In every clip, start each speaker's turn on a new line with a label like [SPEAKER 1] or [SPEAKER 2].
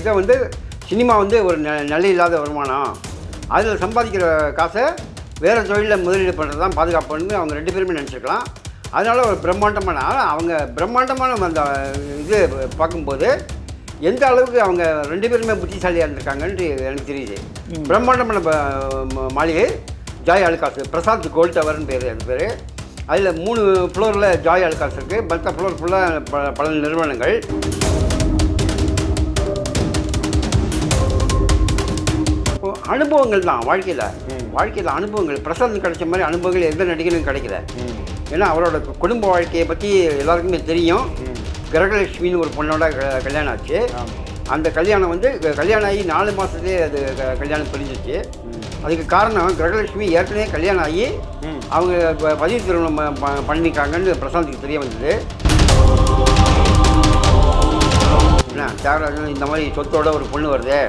[SPEAKER 1] இதை வந்து சினிமா வந்து ஒரு நெ நிலை இல்லாத வருமானம். அதில் சம்பாதிக்கிற காசை வேறு தொழிலில் முதலீடு பண்ணுறது தான் பாதுகாப்புன்னு அவங்க ரெண்டு பேருமே நினச்சிருக்கலாம். அதனால் ஒரு பிரம்மாண்டமான அவங்க பிரம்மாண்டமான அந்த இது பார்க்கும்போது எந்த அளவுக்கு அவங்க ரெண்டு பேருமே புத்திசாலியாக இருந்திருக்காங்கன்ட்டு எனக்கு தெரியுது. பிரம்மாண்டமான மாளிகை ஜாய் அலுகாஸ் பிரசாந்த் கோல்ட் டவர்னு பேர் அது பேர். அதில் மூணு ஃப்ளோரில் ஜாய் அலுகாஸ் இருக்குது மற்ற ஃப்ளோர் ஃபுல்லாக பல நிறுவனங்கள். அனுபவங்கள் தான் வாழ்க்கையில் வாழ்க்கையில் அனுபவங்கள் பிரசாந்த் கிடைச்ச மாதிரி அனுபவங்கள் எந்த நடிகனும் கிடைக்கல. ஏன்னா அவரோட குடும்ப வாழ்க்கையை பற்றி எல்லாருக்குமே தெரியும். கிரகலட்சுமின்னு ஒரு பொண்ணோட க- கல்யாணம் ஆச்சு. அந்த கல்யாணம் வந்து கல்யாணம் ஆகி நாலு மாதத்துலேயே அது கல்யாணம் பிரிஞ்சிச்சு. அதுக்கு காரணம் கிரகலட்சுமி ஏற்கனவே கல்யாணம் ஆகி அவங்க பதிவு திருமணம் ப- ப- பண்ணிருக்காங்கன்னு பிரசாந்துக்கு தெரிய வந்தது. என்ன தியாகராஜன் இந்த மாதிரி சொத்தோட ஒரு பொண்ணு வருது.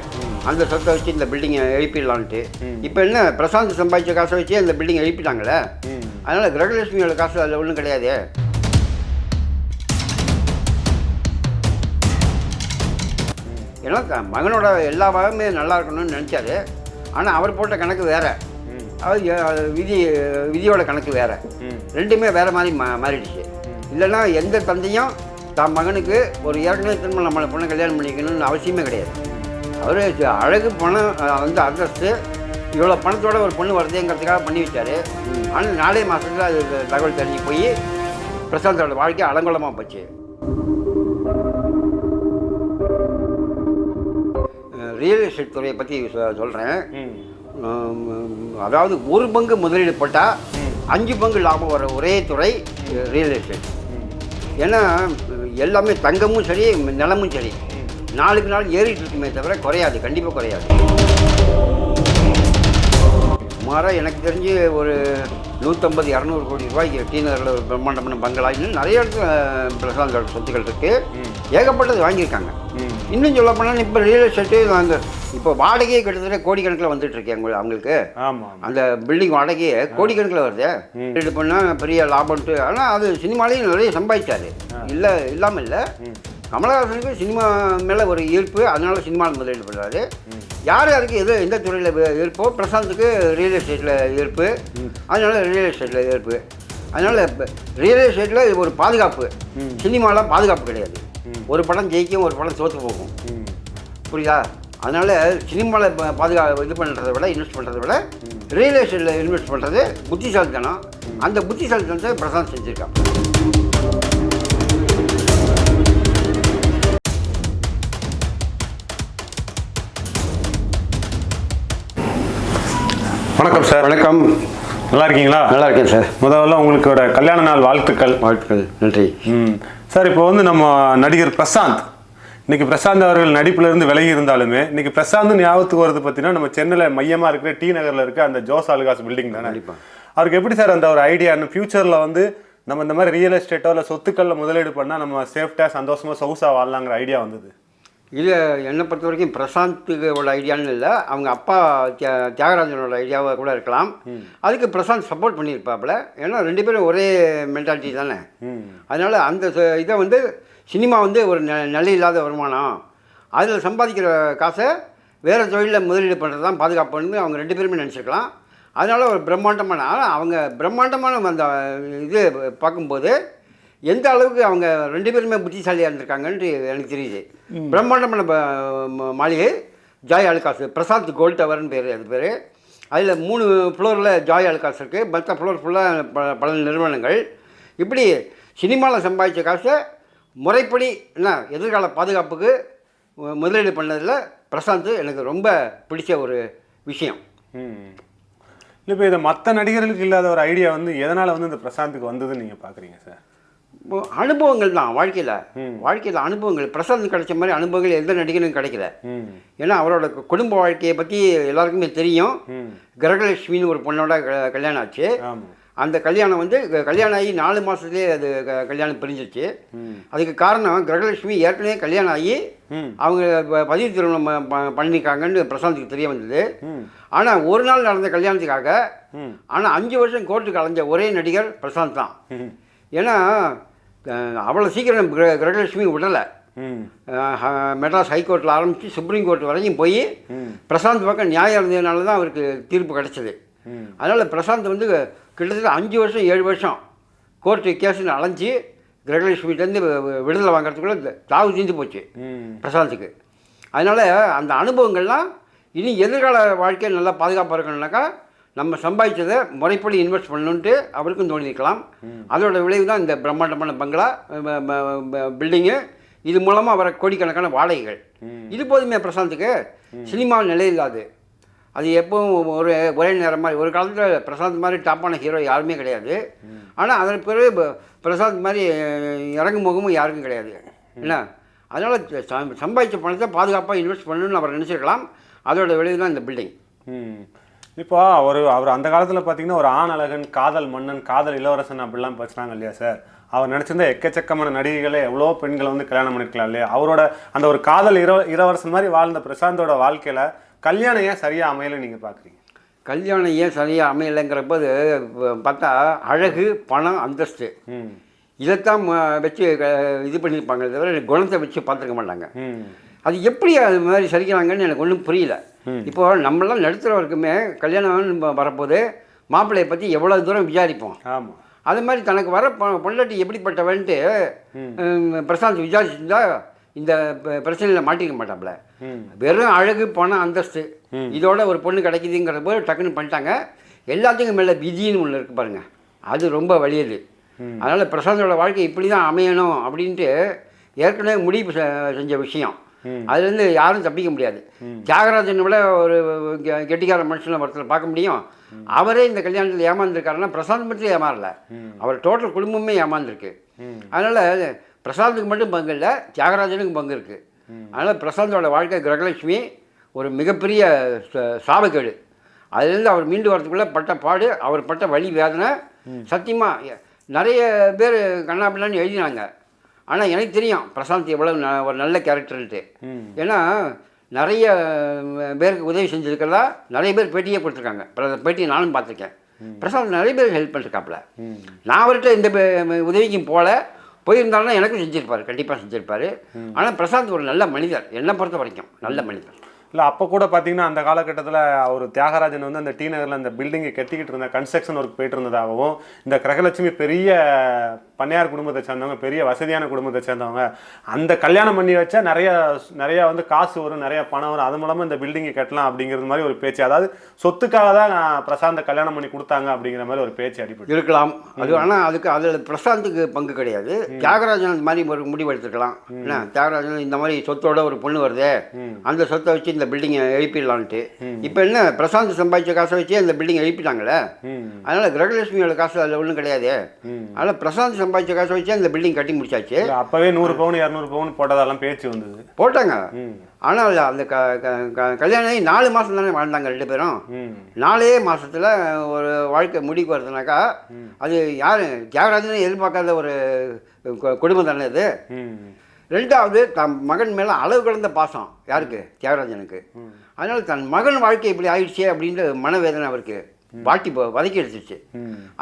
[SPEAKER 1] அந்த சொத்தை வச்சு இந்த பில்டிங்கை எழுப்பிடலான்ட்டு. இப்போ என்ன பிரசாந்த் சம்பாதிச்ச காசை வச்சு அந்த பில்டிங் எழுப்பிட்டாங்களே? அதனால் கிரகலட்சுமியோட காசு அதில் ஒன்றும் கிடையாது. ஏன்னா மகனோட எல்லா வகமே நல்லா இருக்கணும்னு நினச்சாரு. ஆனால் அவர் போட்ட கணக்கு வேற. அது விதி விதியோட கணக்கு வேற. ரெண்டுமே வேற மாதிரி மா மாறிடுச்சு. இல்லைன்னா எந்த தந்தையும் தான் மகனுக்கு ஒரு ஏற்கனவே திரும்ப நம்ம பொண்ணை கல்யாணம் பண்ணிக்கணும்னு அவசியமே கிடையாது. அவர் அழகு பணம் வந்து அந்தஸ்து இவ்வளோ பணத்தோட ஒரு பொண்ணு வருதுங்கிறதுக்காக பண்ணி வச்சாரு. ஆனால் நாலே மாதத்துல அது தகவல் தெரிஞ்சு போய் பிரசாந்தோட வாழ்க்கை அலங்கோலமாக போச்சு. ரியல் எஸ்டேட் துறையை பற்றி சொல்கிறேன் அதாவது ஒரு பங்கு முதலீடு போட்டால் அஞ்சு பங்கு லாபம் வர ஒரே துறை ரியல் எஸ்டேட் ஏன்னா எல்லாமே தங்கமும் சரி நிலமும் சரி. நாளுக்கு நாள் ஏறிட்டு இருக்குமே தவிர குறையாது கண்டிப்பாக குறையாது. சுமாராக எனக்கு தெரிஞ்சு ஒரு நூற்றம்பது இரநூறு கோடி ரூபாய்க்கு டி நகரில் ஒரு பிரம்மாண்டமான பங்களா இன்னும் நிறைய இடத்துல பிரசாந்தோட சொத்துக்கள் இருக்குது ஏகப்பட்டது வாங்கியிருக்காங்க. இன்னும் சொல்ல போனால் இப்போ ரியல் எஸ்டேட்டு அந்த இப்போ வாடகையே கிட்டத்தட்ட கோடிக்கணக்கில் வந்துட்டு இருக்கு அவங்க அவங்களுக்கு. அந்த பில்டிங் வாடகையே கோடிக்கணக்கில் வருது. இது பண்ணால் பெரிய லாபம்ட்டு ஆனால் அது சினிமாலேயும் நிறைய சம்பாதிச்சாரு. இல்லை இல்லாமல் இல்லை. கமலஹாசனுக்கு சினிமா மேலே ஒரு ஈர்ப்பு அதனால சினிமாவில் முதலீடு பண்ணுறாரு. யார் யாருக்கு எது எந்த துறையில் ஈர்ப்போ பிரசாந்துக்கு ரியல் எஸ்டேட்டில் ஈர்ப்பு. அதனால ரியல் எஸ்டேட்டில் ஈர்ப்பு. அதனால் ரியல் எஸ்டேட்டில் இது ஒரு பாதுகாப்பு. சினிமாலாம் பாதுகாப்பு கிடையாது. ஒரு படம் ஜெயிக்கும் ஒரு படம் தோற்று போகும். புரியுதா? அதனால் சினிமாவில் பாதுகா இது பண்ணுறதை விட இன்வெஸ்ட் பண்ணுறதை விட ரியல் எஸ்டேட்டில் இன்வெஸ்ட் பண்ணுறது புத்திசாலித்தனம். அந்த புத்திசாலித்தனத்தை பிரசாந்த் செஞ்சுருக்கான்.
[SPEAKER 2] வணக்கம் சார்.
[SPEAKER 1] வணக்கம்.
[SPEAKER 2] நல்லா இருக்கீங்களா?
[SPEAKER 1] நல்லா இருக்கேன் சார்.
[SPEAKER 2] முதல்ல உங்களுக்கோட கல்யாண நாள் வாழ்த்துக்கள்.
[SPEAKER 1] வாழ்த்துக்கள். நன்றி.
[SPEAKER 2] ம். சார் இப்போ வந்து நம்ம நடிகர் பிரசாந்த். இன்னைக்கு பிரசாந்த் அவர்கள் நடிப்புல இருந்து விலகி இருந்தாலுமே இன்னைக்கு பிரசாந்த் ஞாபகத்துக்கு வருது பார்த்தீங்கன்னா நம்ம சென்னையில் மையமா இருக்கிற டி நகர்ல இருக்க அந்த ஜோஸ் அலுகாஸ் பில்டிங் தானே. அவருக்கு எப்படி சார் அந்த ஒரு ஐடியா இன்னும் ஃபியூச்சர்ல வந்து நம்ம இந்த மாதிரி ரியல் எஸ்டேட்டோ இல்லை சொத்துக்கள்ல முதலீடு பண்ணா நம்ம சேஃப்டா சந்தோஷமா சொகுசா வாழலாங்கிற ஐடியா வந்தது?
[SPEAKER 1] இது என்னை பொறுத்த வரைக்கும் பிரசாந்துக்கோட ஐடியான்னு இல்லை. அவங்க அப்பா தியா- தியாகராஜனோட ஐடியாவாக கூட இருக்கலாம். அதுக்கு பிரசாந்த் சப்போர்ட் பண்ணியிருப்பாப்புல. ஏன்னா ரெண்டு பேரும் ஒரே மென்டாலிட்டி தானே. அதனால் அந்த இதை வந்து சினிமா வந்து ஒரு நெ நிலை இல்லாத வருமானம். அதில் சம்பாதிக்கிற காசை வேறு தொழிலில் முதலீடு பண்ணுறது தான் பாதுகாப்புன்னு அவங்க ரெண்டு பேருமே நினச்சிருக்கலாம். அதனால் ஒரு பிரம்மாண்டமான அவங்க பிரம்மாண்டமான அந்த இது பார்க்கும்போது எந்த அளவுக்கு அவங்க ரெண்டு பேருமே புத்திசாலியாக இருந்திருக்காங்கன்ட்டு எனக்கு தெரியுது. பிரம்மாண்டமான மாளிகை ஜாய் அலுகாஸ் பிரசாந்த் கோல்ட் டவர்னு பேர் அது பேர். அதில் மூணு ஃப்ளோரில் ஜாய் அலுகாஸ் இருக்குது மற்ற ஃப்ளோர் ஃபுல்லாக ப பல நிறுவனங்கள். இப்படி சினிமாவில் சம்பாதிச்ச காசை முறைப்படி என்ன எதிர்கால பாதுகாப்புக்கு முதலீடு பண்ணதில் பிரசாந்த் எனக்கு ரொம்ப பிடிச்ச ஒரு விஷயம்.
[SPEAKER 2] ம். இப்போ இதை மற்ற நடிகர்களுக்கு இல்லாத ஒரு ஐடியா வந்து எதனால வந்து இந்த பிரசாந்துக்கு வந்ததுன்னு நீங்க பாக்குறீங்க சார்?
[SPEAKER 1] அனுபவங்கள் தான் வாழ்க்கையில். வாழ்க்கையில் அனுபவங்கள் பிரசாந்த் கிடைச்ச மாதிரி அனுபவங்கள் எந்த நடிகனும் கிடைக்கல. ஏன்னா அவரோட குடும்ப வாழ்க்கையை பற்றி எல்லாருக்குமே தெரியும். கிரகலட்சுமின்னு ஒரு பொண்ணோட க- கல்யாணம் ஆச்சு. அந்த கல்யாணம் வந்து கல்யாணம் ஆகி நாலு மாதத்துலேயே அது கல்யாணம் பிரிஞ்சிச்சு. அதுக்கு காரணம் கிரகலட்சுமி ஏற்கனவே கல்யாணம் ஆகி அவங்க பதிவு திருமணம் பண்ணியிருக்காங்கன்னு பிரசாந்துக்கு தெரிய வந்தது. ஆனால் ஒரு நாள் நடந்த கல்யாணத்துக்காக ஆனால் அஞ்சு வருஷம் கோர்ட்டுக்கு அலைஞ்ச ஒரே நடிகர் பிரசாந்த் தான். ஏன்னா அவ்வளோ சீக்கிரம் கிர- கிரகலட்சுமி விடலை. மெட்ராஸ் ஹைகோர்ட்டில் ஆரம்பித்து சுப்ரீம் கோர்ட் வரையும் போய் பிரசாந்த் பக்கம் நியாயம் இருந்ததுனால தான் அவருக்கு தீர்ப்பு கிடைச்சது. அதனால் பிரசாந்த் வந்து கிட்டத்தட்ட அஞ்சு வருஷம் ஏழு வருஷம் கோர்ட்டு கேஸுன்னு அலைஞ்சு கிரகலட்சுமிகிட்டேருந்து விடுதலை வாங்குறதுக்குள்ளே தாவு தீர்ந்து போச்சு பிரசாந்துக்கு அதனால் அந்த அனுபவங்கள்லாம் இனி எதிர்கால வாழ்க்கை நல்லா பாதுகாப்பாக இருக்கணும்னாக்கா நம்ம சம்பாதிச்சதை முறைப்படி இன்வெஸ்ட் பண்ணணுன்ட்டு அவருக்கும் தோணியிருக்கலாம் அதோட விளைவு தான் இந்த பிரம்மாண்டமான பங்களா பில்டிங்கு. இது மூலமாக வர கோடிக்கணக்கான வாடகைகள். இது போதுமே பிரசாந்துக்கு சினிமா நிலையில்லாது அது எப்பவும் ஒரு ஒரே நேரம் மாதிரி ஒரு காலத்தில் பிரசாந்த் மாதிரி டாப்பான ஹீரோ யாருமே கிடையாது. ஆனால் அதன் பிறகு பிரசாந்த் மாதிரி இறங்கும் முகமும் யாருக்கும் கிடையாது. என்ன? அதனால் சம்பாதிச்ச பணத்தை பாதுகாப்பாக இன்வெஸ்ட் பண்ணணும்னு அவர் நினச்சிருக்கலாம். அதோட விளைவு தான் இந்த பில்டிங்
[SPEAKER 2] ம். இப்போ அவர் அவர் அந்த காலத்தில் பார்த்தீங்கன்னா ஒரு ஆண் அழகன் காதல் மன்னன் காதல் இளவரசன் அப்படிலாம் பேசுனாங்க இல்லையா சார்? அவர் நடிச்சிருந்த எக்கச்சக்கமான நடிகைகளை எவ்வளோ பெண்களை வந்து கல்யாணம் பண்ணிருக்கலாம் இல்லையா? அவரோட அந்த ஒரு காதல் இள இளவரசன் மாதிரி வாழ்ந்த பிரசாந்தோட வாழ்க்கையில் கல்யாணம் ஏன் சரியாக அமையலை நீங்கள் பார்க்குறீங்க
[SPEAKER 1] கல்யாணம் ஏன் சரியாக அமையலைங்கிற போது அஹ், பார்த்தா அழகு பணம் அந்தஸ்து. இதைத்தான் வச்சு இது பண்ணியிருப்பாங்க தவிர குணத்தை வச்சு பார்த்துருக்க மாட்டாங்க. அது எப்படி அது மாதிரி சரிக்கிறாங்கன்னு எனக்கு ஒன்றும் புரியல. இப்போ நம்மளாம் நடுத்தரவருக்குமே கல்யாணம் வரப்போது மாப்பிள்ளையை பற்றி எவ்வளோ தூரம் விசாரிப்போம்.
[SPEAKER 2] ஆமாம்
[SPEAKER 1] அது மாதிரி தனக்கு வர பொண்டாட்டி எப்படிப்பட்டவன்ட்டு பிரசாந்த் விசாரிச்சிருந்தா இந்த பிரச்சனையில் மாட்டிக்க மாட்டாப்புல. வெறும் அழகு பணம் அந்தஸ்து. இதோட ஒரு பொண்ணு கிடைக்குதுங்கிற போது டக்குன்னு பண்ணிட்டாங்க. எல்லாத்துக்கும் மேலே விதின்னு ஒன்று இருக்கு பாருங்க. அது ரொம்ப வலியது அதனால் பிரசாந்தோட வாழ்க்கை இப்படி தான் அமையணும் அப்படின்ட்டு ஏற்கனவே முடிவு செ- செஞ்ச விஷயம். அதுலேருந்து யாரும் தப்பிக்க முடியாது. தியாகராஜனை விட ஒரு கெட்டிக்கார மனுஷனை ஒருத்தர் பார்க்க முடியும். அவரே இந்த கல்யாணத்தில் ஏமாந்துருக்காருன்னா பிரசாந்த் மட்டும் ஏமாறல. அவர் டோட்டல் குடும்பமே ஏமாந்துருக்கு. அதனால் பிரசாந்துக்கு மட்டும் பங்கு இல்லை தியாகராஜனுக்கும் பங்கு இருக்குது அதனால் பிரசாந்தோட வாழ்க்கை கிரகலட்சுமி ஒரு மிகப்பெரிய சாபக்கேடு. அதுலேருந்து அவர் மீண்டு வரதுக்குள்ளே பட்ட பாடு அவர் பட்ட வலி வேதனை சத்தியமாக நிறைய பேர் கண்ணாபின்னான்னு எழுதினாங்க. ஆனால் எனக்கு தெரியும் பிரசாந்த் எவ்வளவு ந- ஒரு நல்ல கேரக்டர்ன்ட்டு ஏன்னா நிறைய பேருக்கு உதவி செஞ்சுருக்கிறதா நிறைய பேர் பேட்டியே கொடுத்துருக்காங்க பேட்டியை நானும் பார்த்துருக்கேன். பிரசாந்த் நிறைய பேர் ஹெல்ப் பண்ணிருக்காப்புல. நான் அவர்கிட்ட இந்த உதவிக்கும் போகல போயிருந்தாலும் எனக்கும் செஞ்சிருப்பாரு கண்டிப்பாக செஞ்சிருப்பாரு. ஆனால் பிரசாந்த் ஒரு நல்ல மனிதர் என்னை பொறுத்த வரைக்கும் நல்ல மனிதர்.
[SPEAKER 2] இல்லை அப்போ கூட பார்த்தீங்கன்னா அந்த காலகட்டத்தில் அவர் தியாகராஜன் வந்து அந்த டி நகரில் அந்த பில்டிங்கை கட்டிக்கிட்டு இருந்த கன்ஸ்ட்ரக்ஷன் ஒர்க் போயிட்டு இருந்ததாகவும் இந்த கிரகலட்சுமி பெரிய பண்ணையார் குடும்பத்தை சேர்ந்தவங்க பெரிய வசதியான குடும்பத்தை சேர்ந்தவங்க அந்த கல்யாணம் பண்ணி வச்சா நிறைய நிறைய வந்து காசு வரும் நிறைய பணம் வரும். அது மூலமாக இந்த பில்டிங்கை கட்டலாம் அப்படிங்கிறது மாதிரி ஒரு பேச்சு. அதாவது சொத்துக்காக தான் பிரசாந்த கல்யாணம் பண்ணி கொடுத்தாங்க அப்படிங்கிற மாதிரி ஒரு பேச்சு அடிப்பட்டு
[SPEAKER 1] இருக்கலாம். அது ஆனால் அதுக்கு அதில் பிரசாந்துக்கு பங்கு கிடையாது. தியாகராஜன் அந்த மாதிரி ஒரு முடிவு எடுத்துக்கலாம். தியாகராஜன் இந்த மாதிரி சொத்தோட ஒரு பொண்ணு வருதே. அந்த சொத்தை வச்சு இந்த பில்டிங்கை எழுப்பிடலான்ட்டு. இப்போ என்ன பிரசாந்த் சம்பாதிச்ச காசை வச்சு அந்த பில்டிங் எழுப்பிட்டாங்களே? அதனால் கிரகலட்சுமியோட காசு அதில் ஒன்றும் கிடையாது. அதனால் பிரசாந்த் சம்பாதிச்ச காசை வச்சு அந்த பில்டிங் கட்டி முடிச்சாச்சு.
[SPEAKER 2] அப்பவே நூறு பவுன் இரநூறு பவுன் போட்டதெல்லாம் பேச்சு வந்தது.
[SPEAKER 1] போட்டாங்க. ஆனால் அந்த க கல்யாணம் நாலு மாதம் தானே வாழ்ந்தாங்க ரெண்டு பேரும். நாலே மாசத்துல ஒரு வாழ்க்கை முடிவுக்கு வருதுனாக்கா அது யார் தியாகராஜனே எதிர்பார்க்காத ஒரு குடும்பம் தானே இது
[SPEAKER 2] ம்.
[SPEAKER 1] ரெண்டாவது தன் மகன் மேலே அளவு கடந்த பாசம். யாருக்கு? தியாகராஜனுக்கு. அதனால் தன் மகன் வாழ்க்கை இப்படி ஆயிடுச்சே அப்படின்ற மனவேதனை அவருக்கு வாட்டி வதக்கி எடுத்துச்சு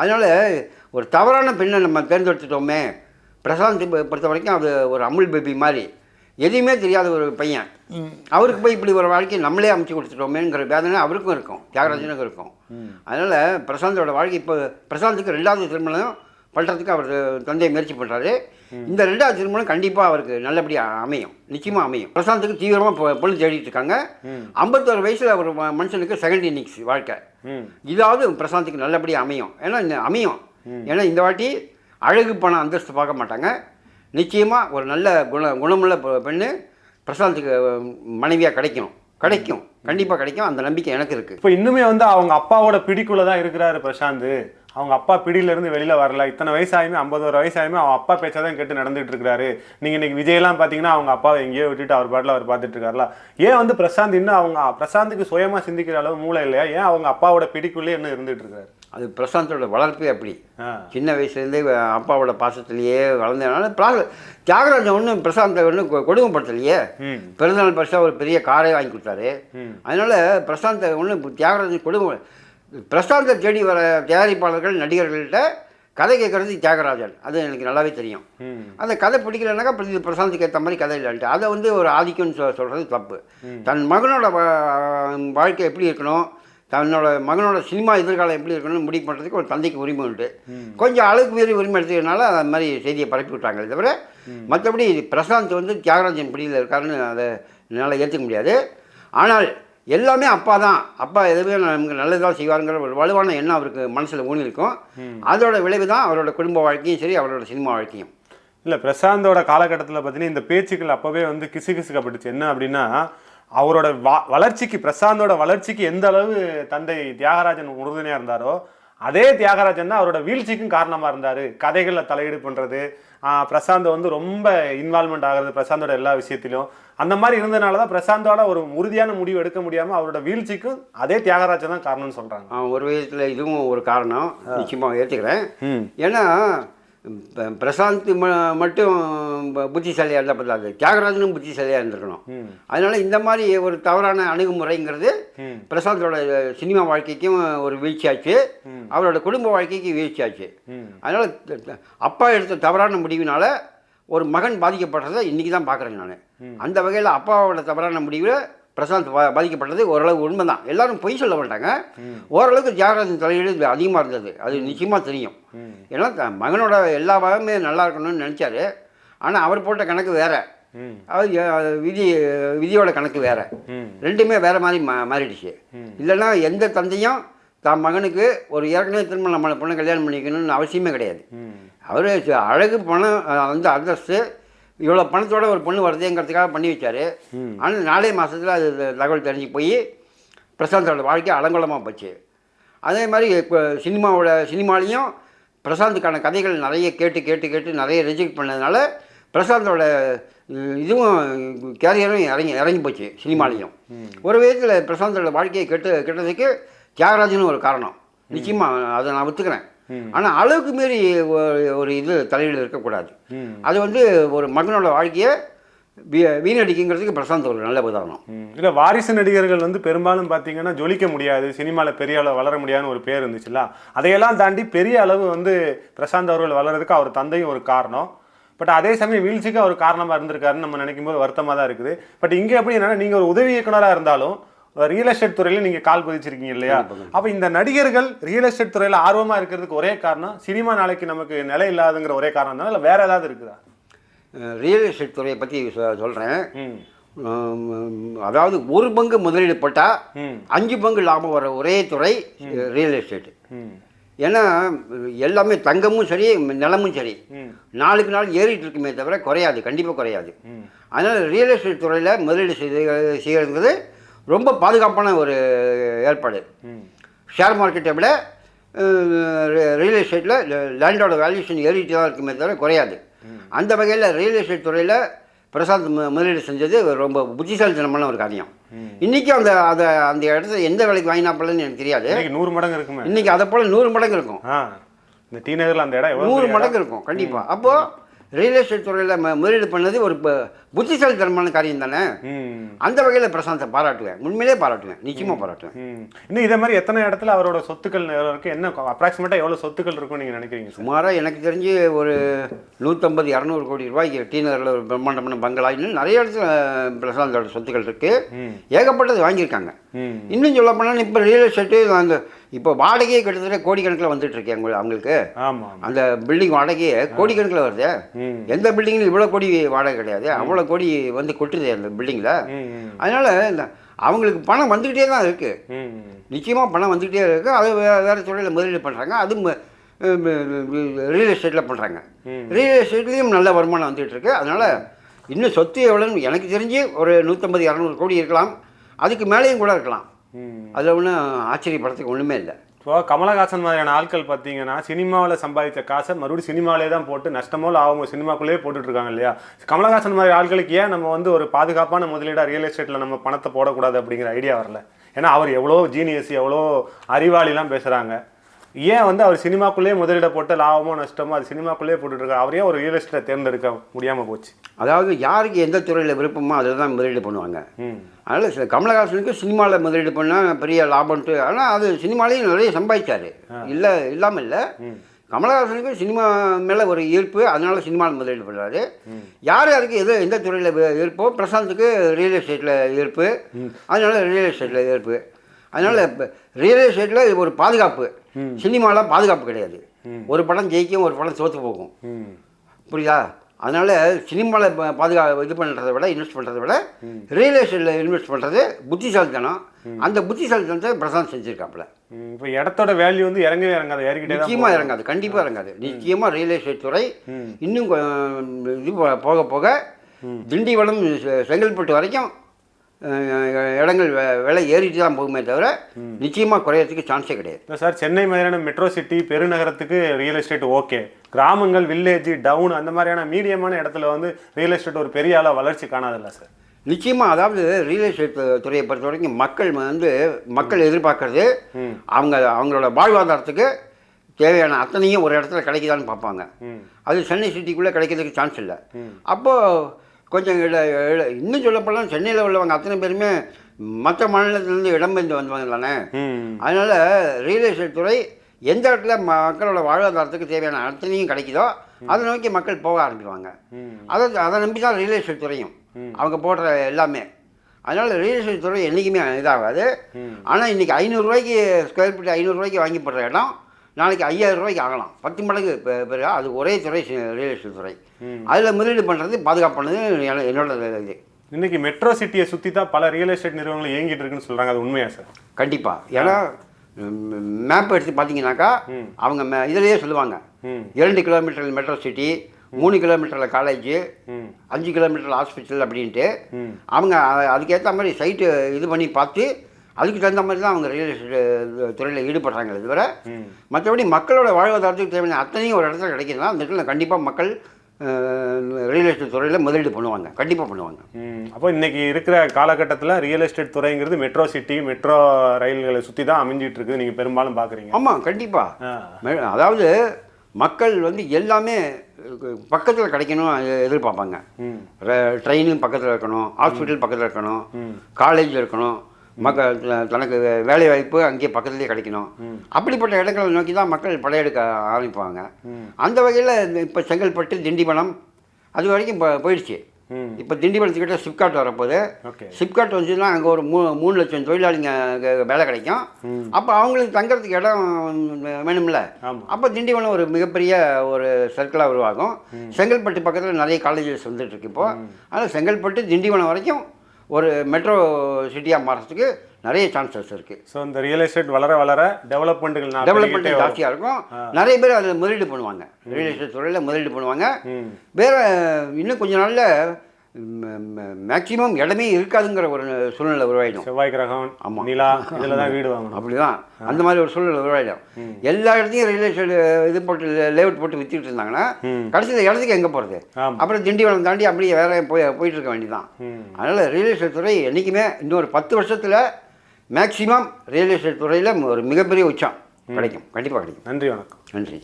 [SPEAKER 1] அதனால் ஒரு தவறான பெண்ணை நம்ம தேர்ந்தெடுத்துட்டோமே பிரசாந்த் பொறுத்த வரைக்கும் அது ஒரு அமுல் பேபி மாதிரி. எதையுமே தெரியாத ஒரு பையன். அவருக்கு போய் இப்படி ஒரு வாழ்க்கையை நம்மளே அமைச்சு கொடுத்துட்டோமேங்கிற வேதனை அவருக்கும் இருக்கும். தியாகராஜனுக்கும் இருக்கும். அதனால் பிரசாந்தோட வாழ்க்கை இப்போ பிரசாந்துக்கு ரெண்டாவது திருமணம் பண்ணுறதுக்கு அவர் தந்தை முயற்சி பண்ணுறாரு இந்த ரெண்டாவது திருமணம் கண்டிப்பாக அவருக்கு நல்லபடியாக அமையும். நிச்சயமாக அமையும். பிரசாந்துக்கு தீவிரமாக பொண்ணு தேடிட்டு இருக்காங்க ஐம்பத்தோரு வயசில் ஒரு ம- மனுஷனுக்கு செகண்ட் இன்னிங்ஸ் வாழ்க்கை. இதாவது பிரசாந்துக்கு நல்லபடியாக அமையும். ஏன்னா இந்த அமையும். ஏன்னா இந்த வாட்டி அழகு பணம் அந்தஸ்து பார்க்க மாட்டாங்க. நிச்சயமாக ஒரு நல்ல குண குணமுள்ள பெண்ணு பிரசாந்துக்கு மனைவியாக கிடைக்கும். கிடைக்கும். கண்டிப்பாக கிடைக்கும். அந்த நம்பிக்கை எனக்கு இருக்குது
[SPEAKER 2] இப்போ இன்னுமே வந்து அவங்க அப்பாவோட பிடிக்குள்ள தான் இருக்கிறாரு பிரசாந்த். அவங்க அப்பா பிடியில இருந்து வெளியில வரல. இத்தனை வயசாயுமே ஐம்பது ஒரு வயசாயுமே அவன் அப்பா பேச்சை தான் கேட்டு நடந்துட்டு இருக்காரு நீங்க இன்னைக்கு விஜயெல்லாம் பாத்தீங்கன்னா அவங்க அப்பாவை எங்கேயோ விட்டுட்டு அவர் பாட்டில் அவர் பார்த்துட்டு இருக்காருல. ஏன் வந்து பிரசாந்த் இன்னும் அவங்க பிரசாந்துக்கு சுயமா சிந்திக்கிற அளவு மூளை இல்லையா? ஏன் அவங்க அப்பாவோட பிடிக்குள்ளே இன்னும் இருந்துட்டு இருக்காரு?
[SPEAKER 1] அது பிரசாந்தோட வளர்ப்பே அப்படி. சின்ன வயசுலேருந்தே அப்பாவோட பாசத்திலேயே வளர்ந்ததுனால பிரா தியாகராஜன் ஒன்றும் பிரசாந்தை ஒன்றும் கொடுமைப்படுத்தலையே. பிறந்தநாள் பரிசாக ஒரு பெரிய காரே வாங்கி கொடுத்தாரு. அதனால் பிரசாந்தை ஒன்றும் தியாகராஜன் குடும்பம் பிரசாந்தை தேடி வர தயாரிப்பாளர்கள் நடிகர்கள்ட்ட கதை கேட்குறது தியாகராஜன். அது எனக்கு நல்லாவே தெரியும். அந்த கதை பிடிக்கலனாக்கா பிரதி பிரசாந்துக்கு ஏற்ற மாதிரி கதை இல்லைன்ட்டு. அதை வந்து ஒரு ஆதிக்கம்னு சொல் சொல்கிறது தப்பு. தன் மகனோட வாழ்க்கை எப்படி இருக்கணும் தன்னோட மகனோட சினிமா எதிர்காலம் எப்படி இருக்கணும்னு முடிவு பண்ணுறதுக்கு ஒரு தந்தைக்கு உரிமை உண்டு. கொஞ்சம் அளவுக்கு மீறி உரிமை எடுத்துக்கிறதுனால அது மாதிரி செய்தியை பரப்பி விட்டாங்களே தவிர மற்றபடி பிரசாந்த் வந்து தியாகராஜன் பிடியில் இருக்காருன்னு அதை என்னால் ஏற்றுக்க முடியாது. ஆனால் எல்லாமே அப்பா தான் அப்பா எதுவுமே நமக்கு நல்லதாக செய்வாருங்கிற ஒரு வலுவான எண்ணம் அவருக்கு மனசில் ஊனி இருக்கும். அதோட விளைவு தான் அவரோட குடும்ப வாழ்க்கையும் சரி அவரோட சினிமா வாழ்க்கையும்.
[SPEAKER 2] இல்லை பிரசாந்தோட காலகட்டத்தில் பார்த்தீங்கன்னா இந்த பேச்சுக்கள் அப்போவே வந்து கிசு கிசுக்கப்பட்டுச்சு என்ன அப்படின்னா அவரோட வா- வளர்ச்சிக்கு பிரசாந்தோட வளர்ச்சிக்கு எந்த அளவு தந்தை தியாகராஜன் உறுதுணையாக இருந்தாரோ அதே தியாகராஜன் தான் அவரோட வீழ்ச்சிக்கும் காரணமாக இருந்தார். கதைகளில் தலையீடு பண்ணுறது பிரசாந்த் வந்து ரொம்ப இன்வால்மெண்ட் ஆகிறது பிரசாந்தோட எல்லா விஷயத்திலும். அந்த மாதிரி இருந்ததுனால தான் பிரசாந்தோட ஒரு உறுதியான முடிவு எடுக்க முடியாமல் அவரோட வீழ்ச்சிக்கும் அதே தியாகராஜன் தான் காரணம்னு சொல்கிறாங்க
[SPEAKER 1] ஒரு விதத்தில் இதுவும் ஒரு காரணம். நிச்சயமாக ஏற்றுக்கிறேன் ஏன்னா பிரசாந்த் ம மட்டும் புத்திசாலியாக இருந்தால் பத்தாது தியாகராஜனும் புத்திசாலியாக இருந்திருக்கணும். அதனால் இந்த மாதிரி ஒரு தவறான அணுகுமுறைங்கிறது பிரசாந்தோட சினிமா வாழ்க்கைக்கும் ஒரு வீழ்ச்சியாச்சு. அவரோட குடும்ப வாழ்க்கைக்கு வீழ்ச்சியாச்சு. அதனால் அப்பா எடுத்த தவறான முடிவினால ஒரு மகன் பாதிக்கப்படுறதை இன்றைக்கி தான் பார்க்குறேன் நான் அந்த வகையில் அப்பாவோட தவறான முடிவில் பிரசாந்த் பா- பாதிக்கப்பட்டது ஓரளவு உண்மை தான் எல்லாரும் பொய் சொல்ல மாட்டாங்க. ஓரளவுக்கு தியாகராஜன் தலையீடு அதிகமாக இருந்தது. அது நிச்சயமாக தெரியும். ஏன்னா த- மகனோட எல்லா பாகமே நல்லா இருக்கணும்னு நினச்சாரு. ஆனால் அவர் போட்ட கணக்கு வேற. அது விதி விதியோட கணக்கு வேற. ரெண்டுமே வேற மாதிரி மா மாறிடுச்சு. இல்லைன்னா எந்த தந்தையும் தான் மகனுக்கு ஒரு ஏற்கனவே திரும்ப நம்ம பொண்ணை கல்யாணம் பண்ணிக்கணும்னு அவசியமே கிடையாது. அவர் அழகு பணம் அஹ், வந்து அந்தஸ்து இவ்வளோ பணத்தோட ஒரு பொண்ணு வருதுங்கிறதுக்காக பண்ணி வச்சாரு. ஆனால் நாலே மாதத்தில் அது தகவல் தெரிஞ்சு போய் பிரசாந்தோட வாழ்க்கை அலங்கோலமாக போச்சு. அதே மாதிரி இப்போ சினிமாவோட சினிமாலேயும் பிரசாந்துக்கான கதைகள் நிறைய கேட்டு கேட்டு கேட்டு நிறைய ரிஜெக்ட் பண்ணதுனால பிரசாந்தோட இதுவும் கேரியரும் இறங்கி இறங்கி போச்சு சினிமாலேயும். ஒரு விதத்தில் பிரசாந்தோட வாழ்க்கையை கெட்டு கெட்டதுக்கு தியாகராஜனும் ஒரு காரணம். நிச்சயமாக அதை நான் ஒத்துக்கிறேன். ஆனால் அளவுக்கு மீறி ஒரு- இது தலையீடு இருக்கக்கூடாது. அது வந்து ஒரு மகனோட வாழ்க்கையை வீணடிக்குங்கிறதுக்கு பிரசாந்த் ஒரு நல்ல உதாரணம்.
[SPEAKER 2] இல்ல வாரிசு நடிகர்கள் வந்து பெரும்பாலும் பார்த்தீங்கன்னா ஜொலிக்க முடியாது சினிமாவில் பெரிய அளவு வளர முடியாதுன்னு ஒரு பேர் இருந்துச்சுல்ல அதையெல்லாம் தாண்டி பெரிய அளவு வந்து பிரசாந்த் அவர்கள் வளர்றதுக்கு அவர் தந்தையும் ஒரு காரணம். பட் அதே சமயம் வீழ்ச்சிக்கு அவர் காரணமாக இருந்திருக்காருன்னு நம்ம நினைக்கும் போது வருத்தமாக தான் இருக்குது. பட் இங்கே எப்படி என்னன்னா நீங்கள் ஒரு உதவி இயக்குனராக இருந்தாலும் ரியல் எஸ்டேட் துறையில நீங்க கால் பதிச்சிருக்கீங்க இல்லையா? அப்ப இந்த நடிகர்கள் ரியல் எஸ்டேட் துறையில ஆர்வமா இருக்கிறதுக்கு ஒரே காரணம் சினிமா நாளைக்கு நமக்கு நிலை இல்லாதுங்கிற ஒரே காரணம் தான்? இல்ல வேற ஏதாவது இருக்குதா?
[SPEAKER 1] ரியல் எஸ்டேட் துறையை பற்றி சொல்கிறேன்
[SPEAKER 2] ம்.
[SPEAKER 1] அதாவது ஒரு பங்கு முதலீடு போட்டால் அஞ்சு பங்கு லாபம் வர ஒரே துறை ரியல் எஸ்டேட் ஏன்னா எல்லாமே தங்கமும் சரி நிலமும் சரி. நாளுக்கு நாள் ஏறிட்டு இருக்குமே தவிர குறையாது கண்டிப்பாக குறையாது. அதனால் ரியல் எஸ்டேட் துறையில் முதலீடு செய்து செய்கிறது ரொம்ப பாதுகாப்பான ஒரு ஏற்பாடு. ஷேர் மார்க்கெட்டை விட ரியல் எஸ்டேட்டில் லேண்டோட வேல்யூஷன் ஏறிட்டு தான் இருக்குமே தவிர குறையாது. அந்த வகையில் ரியல் எஸ்டேட் துறையில் பிரசாந்த் முதலீடு செஞ்சது ரொம்ப புத்திசாலித்தனமான ஒரு காரியம். இன்றைக்கி அந்த அதை அந்த இடத்த எந்த விலைக்கு வாங்கினாப்பிலன்னு எனக்கு தெரியாது.
[SPEAKER 2] நூறு மடங்கு இருக்குமே.
[SPEAKER 1] இன்றைக்கி அதை போல் நூறு மடங்கு இருக்கும்.
[SPEAKER 2] இந்த டி நகர்ல அந்த இடம்
[SPEAKER 1] நூறு? மடங்கு இருக்கும் கண்டிப்பாக அப்போது ரியல் எஸ்டேட் துறையில் முதலீடு பண்ணது ஒரு புத்திசாலித்தனமான காரியம் தானே? அந்த வகையில் பிரசாந்தை பாராட்டுவேன். உண்மையிலே பாராட்டுவேன். நிச்சயமாக பாராட்டுவேன்.
[SPEAKER 2] இன்னும் இதே மாதிரி எத்தனை இடத்துல அவரோட சொத்துக்கள் எவ்வளவு இருக்கு என்ன அப்ராக்சிமேட்டா எவ்வளவு சொத்துக்கள் இருக்கும்னு நீங்க நினைக்கிறீங்க
[SPEAKER 1] சுமாராக எனக்கு தெரிஞ்சு ஒரு நூற்றம்பது இரநூறு கோடி ரூபாய்க்கு டி நகரில் ஒரு பிரம்மாண்டமான பங்களா இன்னும் நிறைய இடத்துல பிரசாந்தோட சொத்துக்கள் இருக்குது ஏகப்பட்டது வாங்கியிருக்காங்க. இன்னும் சொல்ல போனால் இப்போ ரியல் எஸ்டேட்டு அந்த இப்போ வாடகையே கிட்டத்தட்ட கோடிக்கணக்கில் வந்துட்டு இருக்கு அவங்க அவங்களுக்கு அந்த பில்டிங் வாடகையே கோடிக்கணக்கில் வருது. எந்த பில்டிங்லையும் இவ்வளோ கோடி வாடகை கிடையாது. அவ்வளோ கோடி வந்து கொட்டுது அந்த பில்டிங்கில் அதனால் இந்த அவங்களுக்கு பணம் வந்துக்கிட்டே தான் இருக்குது நிச்சயமாக பணம் வந்துக்கிட்டே இருக்குது அது வேறு துறையில் முதலீடு பண்ணுறாங்க அது ரியல் எஸ்டேட்டில் பண்ணுறாங்க. ரியல் எஸ்டேட்லேயும் நல்ல வருமானம் வந்துகிட்டு இருக்கு. அதனால் இன்னும் சொத்து எவ்வளோன்னு எனக்கு தெரிஞ்சு ஒரு நூற்றம்பது இரநூறு கோடி இருக்கலாம். அதுக்கு மேலேயும் கூட இருக்கலாம். அதில் ஒன்றும் ஆச்சரியப்படுறதுக்கு ஒன்றுமே இல்லை.
[SPEAKER 2] இப்போ கமலஹாசன் மாதிரியான ஆட்கள் பார்த்தீங்கன்னா சினிமாவில் சம்பாதிச்ச காசை மறுபடியும் சினிமாவிலே தான் போட்டு நஷ்டமோ லாபமோ சினிமாக்குள்ளேயே போட்டுட்டு இருக்காங்க இல்லையா? கமலஹாசன் மாதிரி ஆட்களுக்கு ஏன் நம்ம வந்து ஒரு பாதுகாப்பான முதலீடாக ரியல் எஸ்டேட்டில் நம்ம பணத்தை போடக்கூடாது அப்படிங்கிற ஐடியா வரல? ஏன்னா அவர் எவ்வளோ ஜீனியஸ் எவ்வளோ அறிவாளிலாம் பேசுகிறாங்க ஏன் வந்து அவர் சினிமாக்குள்ளேயே முதலீடை போட்டு லாபமோ நஷ்டமோ அது சினிமாக்குள்ளேயே போட்டுட்டு இருக்காரு அவரே ஒரு ரியல் எஸ்டேட்டை தேர்ந்தெடுக்க முடியாமல் போச்சு.
[SPEAKER 1] அதாவது யாருக்கு எந்த துறையில் விருப்பமோ அதில் தான் முதலீடு பண்ணுவாங்க. அதனால் சில கமலஹாசனுக்கு சினிமாவில் முதலீடு பண்ணால் பெரிய லாபம்ட்டு ஆனால் அது சினிமாலேயும் நிறைய சம்பாதிச்சாரு. இல்லை இல்லாமல் இல்லை கமலஹாசனுக்கு சினிமா மேலே ஒரு ஈர்ப்பு அதனால சினிமாவில் முதலீடு பண்ணுறாரு யார் யாருக்கு எது எந்த துறையில் ஈர்ப்போ பிரசாந்துக்கு ரியல் எஸ்டேட்டில் ஈர்ப்பு. அதனால ரியல் எஸ்டேட்டில் ஈர்ப்பு. அதனால் இப்போ ரியல் எஸ்டேட்டில் ஒரு பாதுகாப்பு. சினிமாவில் பாதுகாப்பு கிடையாது. ஒரு படம் ஜெயிக்கும் ஒரு படம் தோற்று போகும். புரியுதா? அதனால் சினிமாவில் பாதுகா இது பண்ணுறதை விட இன்வெஸ்ட் பண்ணுறதை விட ரியல் எஸ்டேட்டில் இன்வெஸ்ட் பண்ணுறது புத்திசாலித்தனம். அந்த புத்திசாலித்தனத்தை பிரசாந்த் செஞ்சுருக்காப்புல.
[SPEAKER 2] இப்போ இடத்தோட வேல்யூ வந்து இறங்கவே இறங்காது ஏறிக்கிட்டே தான்
[SPEAKER 1] நிச்சயமாக இறங்காது கண்டிப்பாக இறங்காது. நிச்சயமாக ரியல் எஸ்டேட் துறை இன்னும் இது போக போக திண்டிவனம் செங்கல்பட்டு வரைக்கும் இடங்கள் வெ- விலை ஏறிட்டு தான் போகுமே தவிர நிச்சயமாக குறையறதுக்கு சான்ஸே கிடையாது.
[SPEAKER 2] சார் சென்னை மாதிரியான மெட்ரோ சிட்டி பெருநகரத்துக்கு ரியல் எஸ்டேட் ஓகே கிராமங்கள் வில்லேஜ் டவுன் அந்த மாதிரியான மீடியமான இடத்துல வந்து ரியல் எஸ்டேட் ஒரு பெரிய அளவு வளர்ச்சி காணாதில்ல சார்.
[SPEAKER 1] நிச்சயமாக அதாவது ரியல் எஸ்டேட் துறையை பொறுத்த வரைக்கும் மக்கள் வந்து மக்கள் எதிர்பார்க்கறது. அவங்க அவங்களோட வாழ்வாதாரத்துக்கு தேவையான அத்தனையும் ஒரு இடத்துல கிடைக்குதான்னு பார்ப்பாங்க. அது சென்னை சிட்டிக்குள்ளே கிடைக்கிறதுக்கு சான்ஸ் இல்லை. அப்போது கொஞ்சம் இட இட- இன்னும் சொல்லப்போனால் சென்னையில் உள்ளவங்க அத்தனை பேருமே மற்ற மாநிலத்திலேருந்து இடம்பெயர்ந்து வந்தவங்க தானே அதனால் ரியல் எஸ்டேட் துறை எந்த இடத்துல மக்களோட வாழ்வாதாரத்துக்கு தேவையான அத்தனையும் கிடைக்குதோ அதை நோக்கி மக்கள் போக ஆரம்பிடுவாங்க அதை அதை நம்பி தான் ரியல் எஸ்டேட் துறையும் அவங்க போடுற எல்லாமே. அதனால் ரியல் எஸ்டேட் துறை என்றைக்குமே இதாகாது. ஆனால் இன்றைக்கி ஐநூறுரூவாய்க்கு ஸ்கொயர் ஃபீட் ஐநூறுரூவாய்க்கு வாங்கி போடுற இடம் நாளைக்கு ஐயாயிரம் ரூபாய்க்கு ஆகலாம். பத்து மடங்கு பெ- பெரிய அது ஒரே துறை ரியல் எஸ்டேட் துறை. அதில் முதலீடு பண்ணுறது பாதுகாப்பானது என- என்னோட இது.
[SPEAKER 2] இன்னைக்கு மெட்ரோ சிட்டியை சுற்றி தான் பல ரியல் எஸ்டேட் நிறுவனங்கள் இயங்கிட்டு இருக்குன்னு சொல்கிறாங்க அது உண்மையா சார்
[SPEAKER 1] கண்டிப்பாக ஏன்னா மேப் எடுத்து பார்த்தீங்கன்னாக்கா அவங்க மே இதிலேயே சொல்லுவாங்க. இரண்டு கிலோமீட்டர் மெட்ரோ சிட்டி மூணு கிலோமீட்டரில் காலேஜு அஞ்சு கிலோமீட்டர் ஹாஸ்பிட்டல் அப்படின்ட்டு அவங்க அதுக்கேற்ற மாதிரி சைட்டு இது பண்ணி பார்த்து அதுக்கு தகுந்த மாதிரி தான் அவங்க ரியல் எஸ்டேட் துறையில் ஈடுபடுறாங்களே தவிர மற்றபடி மக்களோட வாழ்வாதாரத்துக்கு தேவையான அத்தனையும் ஒரு இடத்துல கிடைக்குதுன்னா அந்த இடத்துல கண்டிப்பாக மக்கள் ரியல் எஸ்டேட் துறையில் முதலீடு பண்ணுவாங்க. கண்டிப்பாக பண்ணுவாங்க.
[SPEAKER 2] அப்போ இன்னைக்கு இருக்கிற காலகட்டத்தில் ரியல் எஸ்டேட் துறைங்கிறது மெட்ரோ சிட்டி மெட்ரோ ரயில்களை சுற்றி தான் அமைஞ்சிட்டு இருக்குது நீங்கள் பெரும்பாலும் பார்க்குறீங்க
[SPEAKER 1] ஆமாம் கண்டிப்பாக அதாவது மக்கள் வந்து எல்லாமே பக்கத்தில் கிடைக்கணும் எதிர்பார்ப்பாங்க. ட்ரெயினும் பக்கத்தில் இருக்கணும் ஹாஸ்பிட்டல் பக்கத்தில் இருக்கணும் காலேஜ் இருக்கணும் மக்கள் தனக்கு வேலை வாய்ப்பு அங்கேயே பக்கத்துலேயே கிடைக்கணும். அப்படிப்பட்ட இடங்களை நோக்கி தான் மக்கள் படையெடுக்க ஆரம்பிப்பாங்க. அந்த வகையில் இப்போ செங்கல்பட்டு திண்டிவனம் அது வரைக்கும் இப்போ போயிடுச்சு. இப்போ திண்டிவனத்துக்கிட்ட சிப்காட் வரப்போகுது.
[SPEAKER 2] ஓகே.
[SPEAKER 1] சிப்காட் வந்துச்சுன்னா அங்கே ஒரு மூ மூணு லட்சம் தொழிலாளிங்க வேலை கிடைக்கும். அப்போ அவங்களுக்கு தங்குறதுக்கு இடம் வேணும்ல. அப்போ திண்டிவனம் ஒரு மிகப்பெரிய ஒரு சர்க்கிளாக உருவாகும். செங்கல்பட்டு பக்கத்தில் நிறைய காலேஜஸ் வந்துட்டு இருக்கு இப்போ. ஆனால் செங்கல்பட்டு திண்டிவனம் வரைக்கும் ஒரு மெட்ரோ சிட்டியாக மாறதுக்கு நிறைய சான்சஸ் இருக்குது
[SPEAKER 2] ஸோ இந்த ரியல் எஸ்டேட் வளர வளர டெவலப்மெண்ட்டுகள்
[SPEAKER 1] டெவலப்மெண்ட். ஜாஸ்தியாக இருக்கும். நிறைய பேர் அதில் முதலீடு பண்ணுவாங்க. ரியல் எஸ்டேட் துறையில் முதலீடு பண்ணுவாங்க. வேற இன்னும் கொஞ்ச நாளில் மேக்சிமம் இடமே இருக்காதுங்கிற ஒரு சூழ்நிலை உருவாயிடும்.
[SPEAKER 2] செவ்வாய் கிரகம்
[SPEAKER 1] ஆமா.
[SPEAKER 2] நிலா இதில் தான் வீடு வாங்கணும்.
[SPEAKER 1] அப்படிதான். அந்த மாதிரி ஒரு சூழ்நிலை உருவாயிடும். எல்லா இடத்தையும் ரியல் எஸ்டேட் இது போட்டு லேஅவுட் போட்டு வித்துட்டு இருந்தாங்கன்னா. கடைசியில் இடத்துக்கு எங்கே போகிறது. அப்புறம் திண்டிவனம் தாண்டி அப்படியே வேற போய் போயிட்டு இருக்க வேண்டியதான் அதனால் ரியல் எஸ்டேட் துறை என்றைக்குமே இன்னொரு பத்து வருஷத்தில் மேக்சிமம் ரியல் எஸ்டேட் துறையில் ஒரு மிகப்பெரிய உச்சம் கிடைக்கும். கண்டிப்பாக கிடைக்கும்.
[SPEAKER 2] நன்றி வணக்கம்.
[SPEAKER 1] நன்றி.